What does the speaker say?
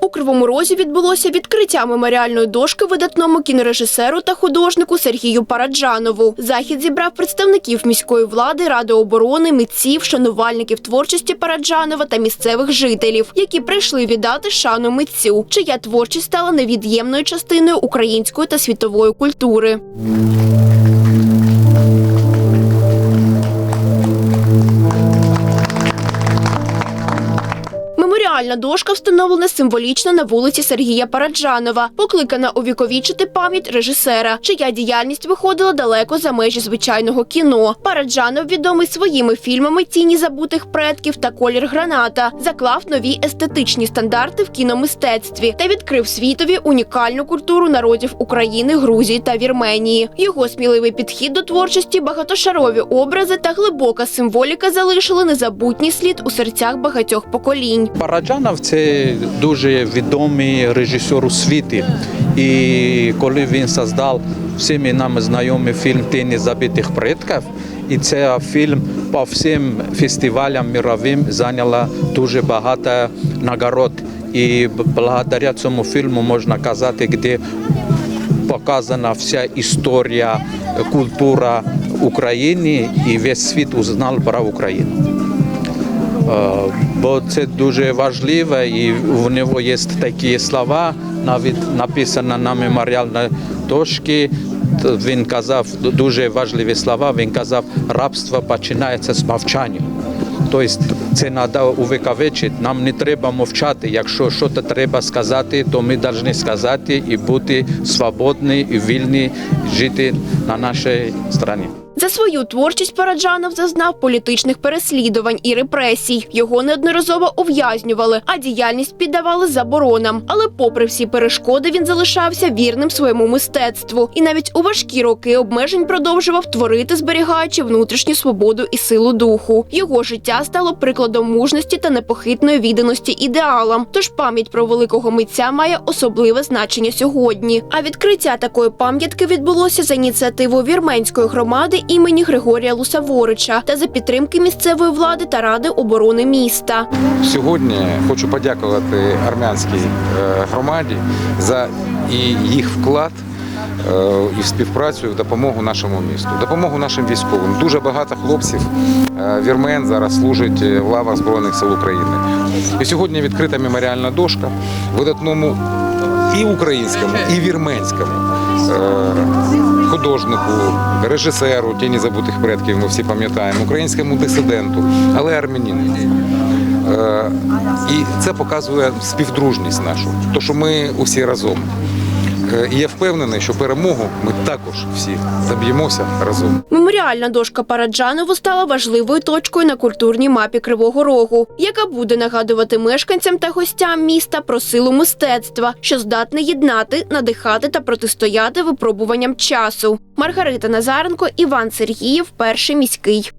У Кривому Розі відбулося відкриття меморіальної дошки видатному кінорежисеру та художнику Сергію Параджанову. Захід зібрав представників міської влади, ради оборони, митців, шанувальників творчості Параджанова та місцевих жителів, які прийшли віддати шану митцю, чия творчість стала невід'ємною частиною української та світової культури. Меморіальна дошка встановлена символічно на вулиці Сергія Параджанова, покликана увіковічити пам'ять режисера, чия діяльність виходила далеко за межі звичайного кіно. Параджанов відомий своїми фільмами Тіні забутих предків та Колір граната, заклав нові естетичні стандарти в кіномистецтві та відкрив світові унікальну культуру народів України, Грузії та Вірменії. Його сміливий підхід до творчості, багатошарові образи та глибока символіка залишили незабутній слід у серцях багатьох поколінь. Параджанов це дуже відомий режисер у світі. І коли він создав всіми нам знайомий фільм Тіні забитих предків, і цей фільм по всім фестивалям мировим зайняла дуже багато нагород. І благодаря цьому фільму можна казати, де показана вся історія, культура України і весь світ узнав про Україну. Е, бо це дуже важливо, і в нього є такі слова, навіть написано на меморіальній дошці. Він казав дуже важливі слова. Він казав, рабство починається з мовчання. Тобто це треба увековечити. Нам не треба мовчати. Якщо щось треба сказати, то ми повинні сказати і бути свободні і вільні жити на нашій країні. За свою творчість Параджанов зазнав політичних переслідувань і репресій. Його неодноразово ув'язнювали, а діяльність піддавали заборонам. Але, попри всі перешкоди, він залишався вірним своєму мистецтву і навіть у важкі роки обмежень продовжував творити, зберігаючи внутрішню свободу і силу духу. Його життя стало прикладом мужності та непохитної відданості ідеалам. Тож пам'ять про великого митця має особливе значення сьогодні. А відкриття такої пам'ятки відбулося за ініціативою вірменської громади імені Григорія Лусаворича та за підтримки місцевої влади та ради оборони міста. Сьогодні хочу подякувати армянській е, громаді за і їх вклад. е, І в співпрацю в допомогу нашому місту, допомогу нашим військовим. Дуже багато хлопців е, вірмен зараз служать е, в лавах Збройних сил України. І сьогодні відкрита меморіальна дошка видатному і українському, і вірменському е, художнику, режисеру Тіні забутих предків. Ми всі пам'ятаємо, українському дисиденту, але армянину. Е, І це показує співдружність нашу, то що ми усі разом. Е, І я впевнений, що перемогу ми також всі заб'ємося разом. Меморіальна дошка Параджанову стала важливою точкою на культурній мапі Кривого Рогу, яка буде нагадувати мешканцям та гостям міста про силу мистецтва, що здатне єднати, надихати та протистояти випробуванням часу. Маргарита Назаренко, Іван Сергіїв, перший міський.